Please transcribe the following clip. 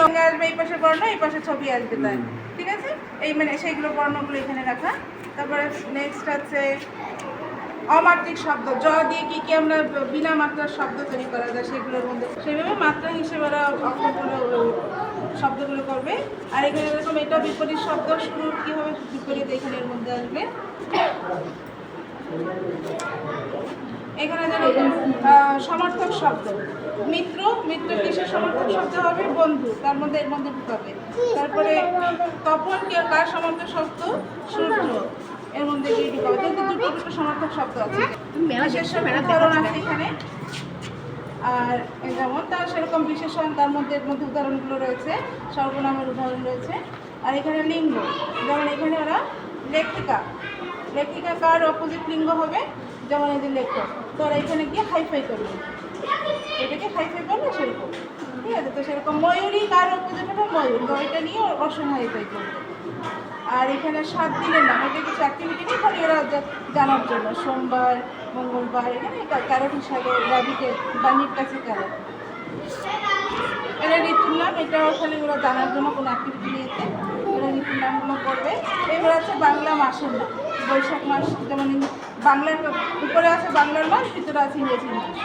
রঙ আসবে এই পাশে বর্ণ এই পাশে ছবি আসবে তাই। ঠিক আছে? এই মানে সেইগুলো বর্ণগুলো এখানে রাখা। তারপরে নেক্সট আছে অমাত্রিক শব্দ। জ দিয়ে কি কি আমরা বিনা মাত্রার শব্দ তৈরি করা যায় সেগুলোর মধ্যে। সেভাবে মাত্রা হিসেবে ওরা অক্ষরগুলো শব্দগুলো করবে। আর এখানে এরকম এটা বিপরীত শব্দ শুরু কীভাবে বিপরীত এখানে এর মধ্যে আসবে। এখানে দেখেন সমর্থক শব্দ। মিত্র মিত্র কিসের সমর্থক শব্দ হবে বন্ধু তার মধ্যে এর মধ্যে ঢুকাবে তারপরে তপন কে কার সমর্থক শব্দ? সূর্য এর মধ্যে গিয়ে ঢুকাবে কিন্তু দুটো দুটো সমর্থক শব্দ আছে। উদাহরণ আছে এখানে। আর যেমন তার সেরকম বিশেষণ তার মধ্যে এর মধ্যে উদাহরণগুলো রয়েছে। সর্বনামের উদাহরণ রয়েছে। আর এখানে লিঙ্গ। যেমন এখানে ওরা লেখিকা। লেখিকা কার অপোজিট লিঙ্গ হবে? যেমন এই যে লেখক তো ওরা এখানে গিয়ে হাইফাই করবে। এটাকে হাইফাই করবে সেরকম। ঠিক আছে, তো সেরকম ময়ূরী কার হবে ময়ূর। তো এটা নিয়ে অসম হাইফাই করবে। আর এখানে সাত দিনের নাম, এটা কিছু অ্যাক্টিভিটি নেই, খালি ওরা জানার জন্য। সোমবার, মঙ্গলবার, এখানে ক্যারট হিসাবে রাবিটের বাণীর কাছে ক্যারট এটা ঋতুর নাম এটা খালি ওরা জানার জন্য কোনো অ্যাক্টিভিটি নিয়েছে নামগুলো করবে। এবার আছে বাংলা মাসের বৈশাখ মাস, যেমন বাংলার উপরে আছে বাংলার মাস, ভিতরে আছে ইংরেজি মাস।